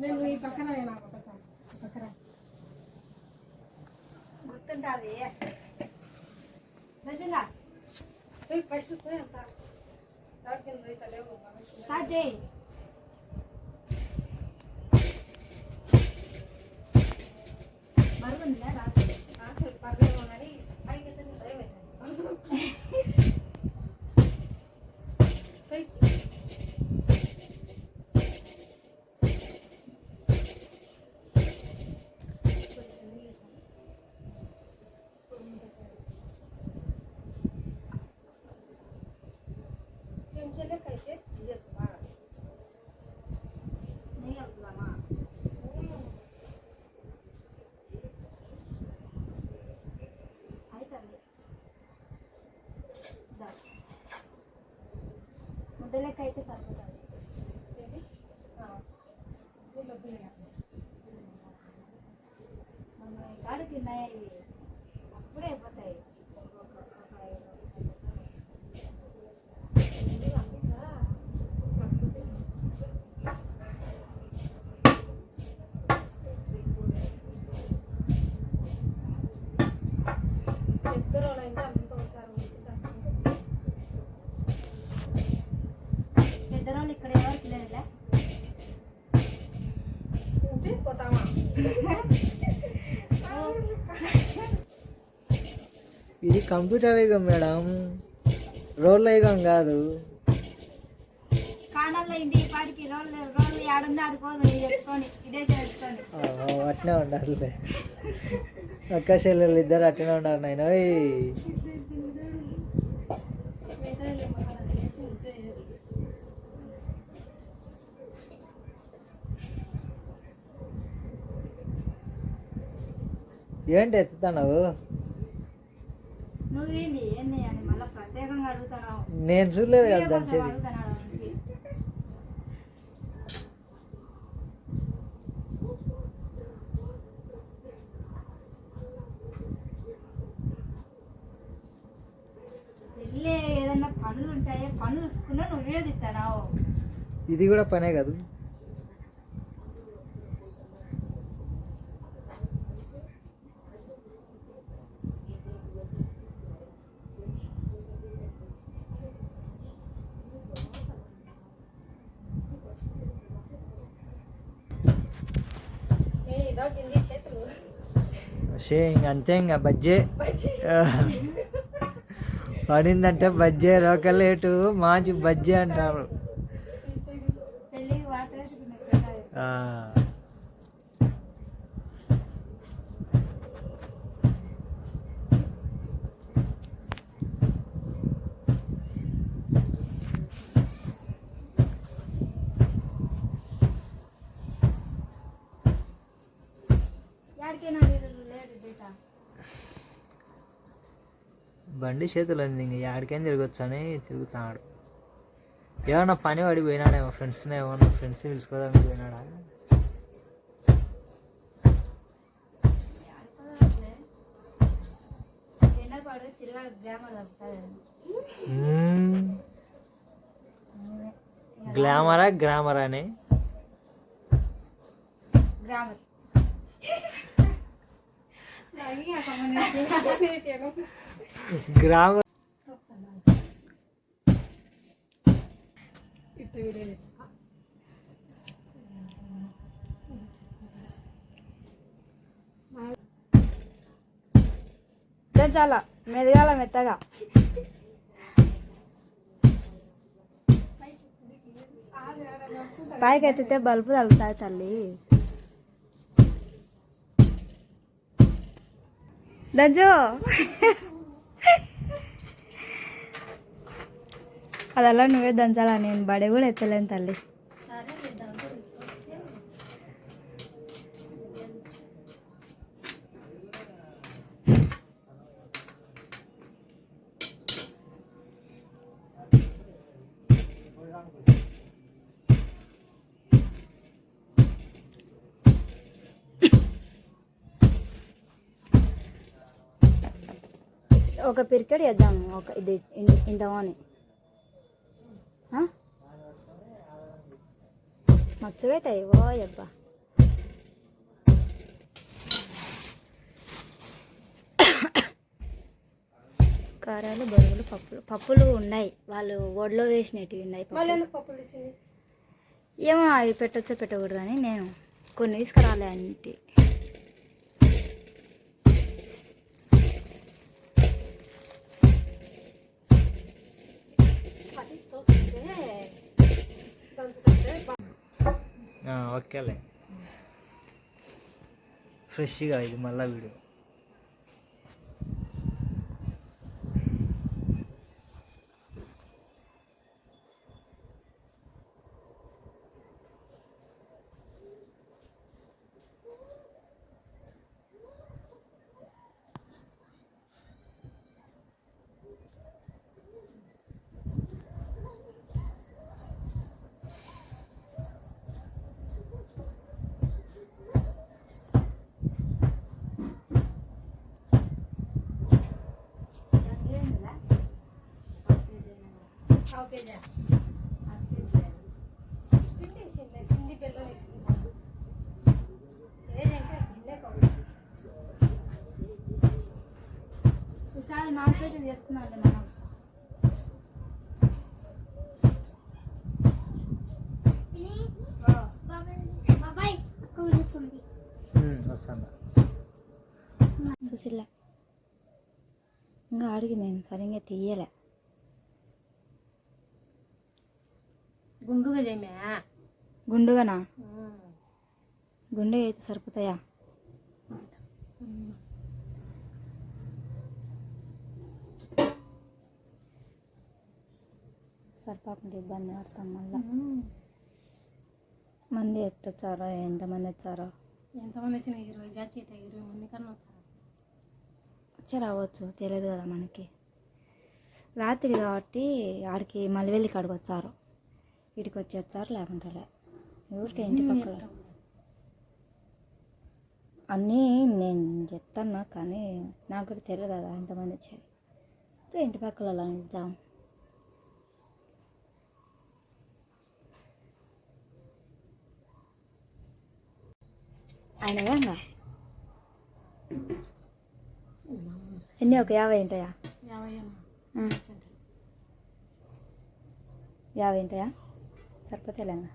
నేను ఈ పక్కన నాకు ఒకసారి ఈ పక్కన గుర్తుంటుంది నిజంగా పోయి ఫస్ట్ పోయి అంత దాకింది అయితే లేవు మనుషులు. స్టార్ట్ చేయి బరుగుందిలే రాదు ఆకలి పర్లేదు అయితే. ముద్ద లెక్క అయితే సరిపోతుంది కాడికి ఉన్నాయి ఇది కంప్యూటర్ యుగం మేడం. రోడ్ల యుగం కాదు. అట్నే ఉండాలి అక్క చెల్లెలు ఇద్దరు అట్నే ఉండాలి చేయొచ్చు. ఏంటి ఎత్తుతున్నావు నువ్వు ఏంటి ఏంది అని మళ్ళీ ప్రత్యేకంగా అడుగుతున్నావు నేను చూడలేదు కదా దంచేది. ఏదన్నా పనులు ఉంటాయో? పనులు చూసుకున్నా నువ్వు వీడియో తెచ్చాడు ఇది కూడా పనే కాదు. షే ఇంక అంతే ఇంకా బజ్జే. పడిందంటే బజ్జే రోకలేటు మాజీ బజ్జే అంటారు. బండి చేతులు ఉంది ఇంక ఎక్కడికైనా తిరగొచ్చు అని తిరుగుతున్నాడు ఏమన్నా పని పడి పోయినాడేమో ఫ్రెండ్స్ని ఏమన్నా ఫ్రెండ్స్ పిలుచుకోదానికి పోయినాడా. గ్లామరా గ్రామరా అని గ్రామర్ గ్రామ చాలా మెదగాల మెత్తగా. పైకి ఎత్తితే బల్బు తగులుతాయి తల్లి. దంజు అదల్లా నువ్వే దంచాలా? నేను బడి కూడా ఎత్తలేను తల్లి. ఒక పిరికెడ్ వేద్దాము. ఒక ఇది ఇన్- ఇంతమని మచ్చగైతాయి ఓ అబ్బా? కారాలు బొరుగులు పప్పులు. పప్పులు ఉన్నాయి. వాళ్ళు ఒడిలో వేసినట్టు ఉన్నాయి ఏమో అవి పెట్టచ్చో పెట్టకూడదు అని నేను కొన్ని తీసుకురాలే అన్నిటి ఓకేలే. ఫ్రెష్గా ఇది మళ్ళీ వీడియో చాలా నాన్ వెజ్ చేసుకున్నాం మనం బాబాయ్ ఇంకా అడిగి మేము సరిగ్గా తీయలే. గుండ్రుగా చేయమా. గుండుగానా? గుండె అయితే సరిపోతాయా? సరిపోకుండా ఇబ్బంది పడతాం మళ్ళీ. మంది ఎట్టొచ్చారో ఎంతమంది వచ్చారో? ఎంతమంది వచ్చినా ఇరవై జాచి అయితే ఇరవై మంది కన్నా వస్తారు వచ్చి రావచ్చు తెలియదు కదా మనకి. రాత్రి కాబట్టి ఆడికి మలివెల్లి కాడికి వచ్చారు. వీటికి వచ్చి వచ్చారు లేకుంటే ఊరికే ఇంటి పక్కల? అన్నీ నేను చెప్తాను కానీ నాకు కూడా తెలియదు కదా ఎంతమంది ఊరికే ఇంటి పక్కల అలా ఆయన ఏంగా ఎన్ని ఒక యాభై ఉంటాయా? యాభై ఉంటాయా? তারপরে তেলেঙ্গা